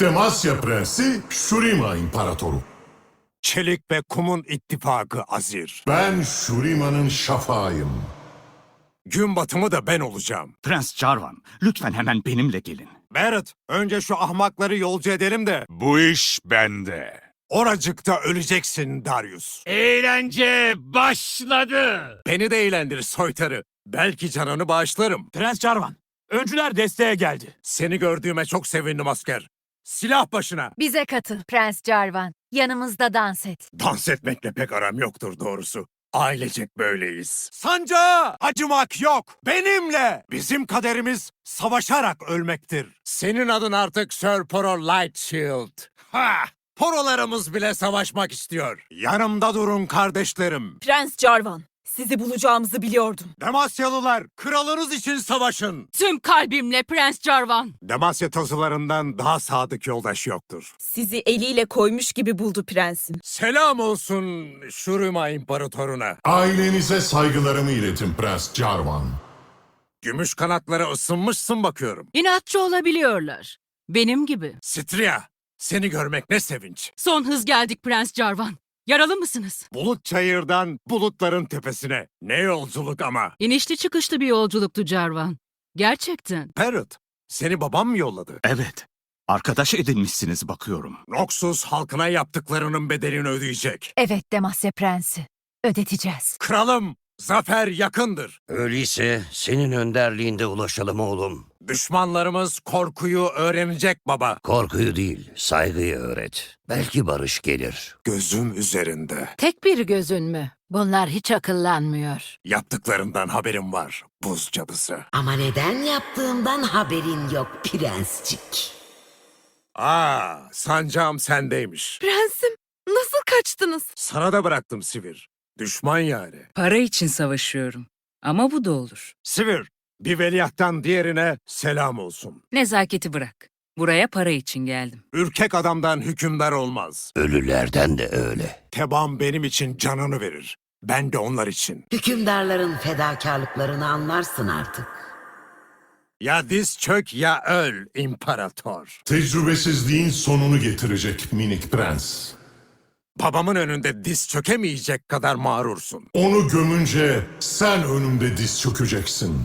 Demasya Prensi, Shurima İmparatoru. Çelik ve kumun ittifakı Azir. Ben Shurima'nın şafağıyım. Gün batımı da ben olacağım. Prens Jarvan, lütfen hemen benimle gelin. Barrett, önce şu ahmakları yolcu edelim de Bu iş bende. oracıkta öleceksin Darius. Eğlence başladı. Beni de eğlendir soytarı. Belki canını bağışlarım. Prens Jarvan, öncüler desteğe geldi. Seni gördüğüme çok sevindim asker. Silah başına. Bize katıl Prens Jarvan. Yanımızda dans et. Dans etmekle pek aram yoktur doğrusu. Ailecek böyleyiz. Sancağa acımak yok. Benimle. Bizim kaderimiz savaşarak ölmektir. Senin adın artık Sir Poro Lightshield. Ha! Porolarımız bile savaşmak istiyor. Yanımda durun kardeşlerim. Prens Jarvan, sizi bulacağımızı biliyordum. Demasyalılar, kralınız için savaşın. Tüm kalbimle Prens Jarvan. Demasya tazılarından daha sadık yoldaş yoktur. Sizi eliyle koymuş gibi buldu prensim. Selam olsun Şurima İmparatoruna. Ailenize saygılarımı iletin Prens Jarvan. Gümüş kanatlara ısınmışsın bakıyorum. İnatçı olabiliyorlar. Benim gibi. Stria, seni görmek ne sevinç. Son hız geldik Prens Jarvan. Yaralı mısınız? Bulut çayırdan bulutların tepesine. Ne yolculuk ama. İnişli çıkışlı bir yolculuktu Jarvan. Gerçekten. Parrot, seni babam mı yolladı? Evet, arkadaş edinmişsiniz bakıyorum. Noxus halkına yaptıklarının bedelini ödeyecek. Evet Demasya Prensi. Ödeteceğiz. Kralım, zafer yakındır. Öyleyse senin önderliğinde ulaşalım oğlum. Düşmanlarımız korkuyu öğrenecek baba. Korkuyu değil, saygıyı öğret. Belki barış gelir. Gözüm üzerinde. Tek bir gözün mü? Bunlar hiç akıllanmıyor. Yaptıklarından haberim var. Buz cadısı. Ama neden yaptığımdan haberin yok prenscik. Aa, sancağım sendeymiş. Prensim, nasıl kaçtınız? Sana da bıraktım Sivir. Düşman yani. Para için savaşıyorum. Ama bu da olur. Sivir, bir veliahttan diğerine selam olsun. Nezaketi bırak. Buraya para için geldim. Ürkek adamdan hükümdar olmaz. Ölülerden de öyle. Tebam benim için canını verir. Ben de onlar için. Hükümdarların fedakarlıklarını anlarsın artık. Ya diz çök ya öl imparator. Tecrübesizliğin sonunu getirecek minik prens. Babamın önünde diz çökemeyecek kadar mağrursun. Onu gömünce sen önümde diz çökeceksin.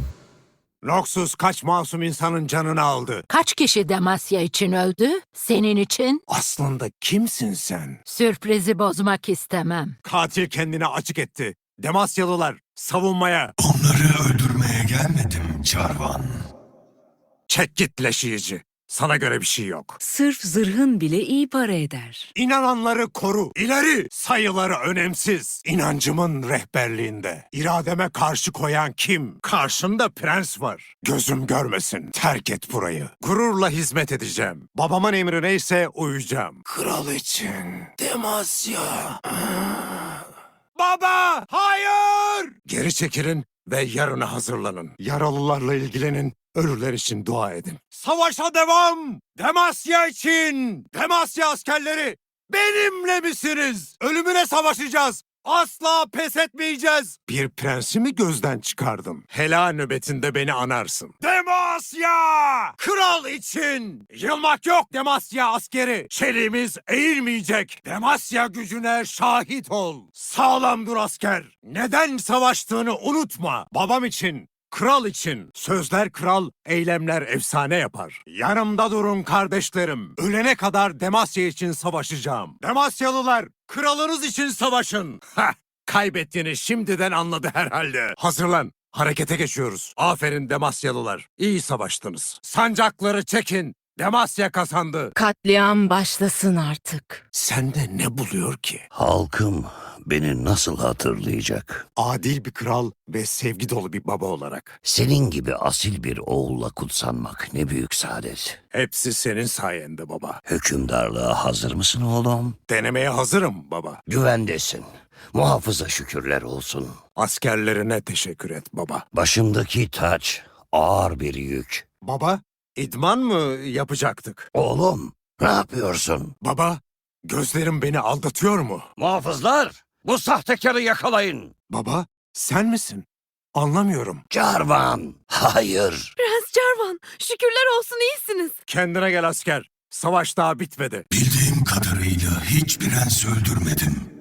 Noxus kaç masum insanın canını aldı. Kaç kişi Demasya için öldü? Senin için? Aslında kimsin sen? Sürprizi bozmak istemem. Katil kendini açık etti. Demasyalılar savunmaya. Onları öldürmeye gelmedim Jarvan. Çek git leşiyici. Sana göre bir şey yok. Sırf zırhın bile iyi para eder. İnananları koru. İleri. Sayıları önemsiz. İnancımın rehberliğinde. İrademe karşı koyan kim? Karşında prens var. Gözüm görmesin. Terk et burayı. Gururla hizmet edeceğim. Babamın emri neyse uyacağım. Kral için. Demasya. Baba! Hayır! Geri çekilin ve yarına hazırlanın. Yaralılarla ilgilenin. Ölüler için dua edin. Savaşa devam! Demasya için! Demasya askerleri! Benimle misiniz? Ölümüne savaşacağız. Asla pes etmeyeceğiz. Bir prensimi gözden çıkardım. Hela nöbetinde beni anarsın. Demasya! Kral için! Yılmak yok Demasya askeri. Çeliğimiz eğilmeyecek. Demasya gücüne şahit ol. Sağlam dur asker. Neden savaştığını unutma. Babam için, Kral için sözler kral, eylemler efsane yapar. Yanımda durun kardeşlerim. Ölene kadar Demasya için savaşacağım. Demasyalılar, kralınız için savaşın. Heh, kaybettiğini şimdiden anladı herhalde. Hazırlan. Harekete geçiyoruz. Aferin Demasyalılar. İyi savaştınız. Sancakları çekin. Demasya kazandı. Katliam başlasın artık. Sende ne buluyor ki? Halkım beni nasıl hatırlayacak? Adil bir kral ve sevgi dolu bir baba olarak. Senin gibi asil bir oğulla kutsanmak ne büyük saadet. Hepsi senin sayende baba. Hükümdarlığa hazır mısın oğlum? Denemeye hazırım baba. Güvendesin. Muhafıza şükürler olsun. Askerlerine teşekkür et baba. Başımdaki taç ağır bir yük. Baba, idman mı yapacaktık? Oğlum ne yapıyorsun? Baba, gözlerim beni aldatıyor mu? Muhafızlar bu sahtekarı yakalayın. Baba, sen misin? Anlamıyorum. Jarvan hayır. Prens Jarvan, şükürler olsun iyisiniz. Kendine gel asker. Savaş daha bitmedi. Bildiğim kadarıyla hiç prens öldürmedim.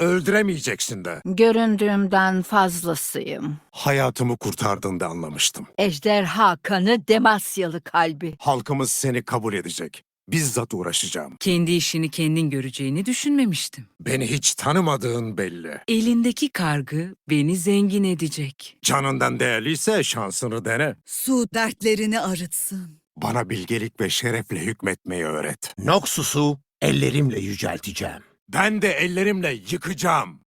Öldüremeyeceksin de. Göründüğümden fazlasıyım. Hayatımı kurtardığında anlamıştım. Ejderha kanı Demasyalı kalbi. Halkımız seni kabul edecek. Bizzat uğraşacağım. Kendi işini kendin göreceğini düşünmemiştim. Beni hiç tanımadığın belli. Elindeki kargı beni zengin edecek. Canından değerliyse şansını dene. Su dertlerini arıtsın. Bana bilgelik ve şerefle hükmetmeyi öğret. Noxus'u ellerimle yücelteceğim. Ben de ellerimle yıkacağım.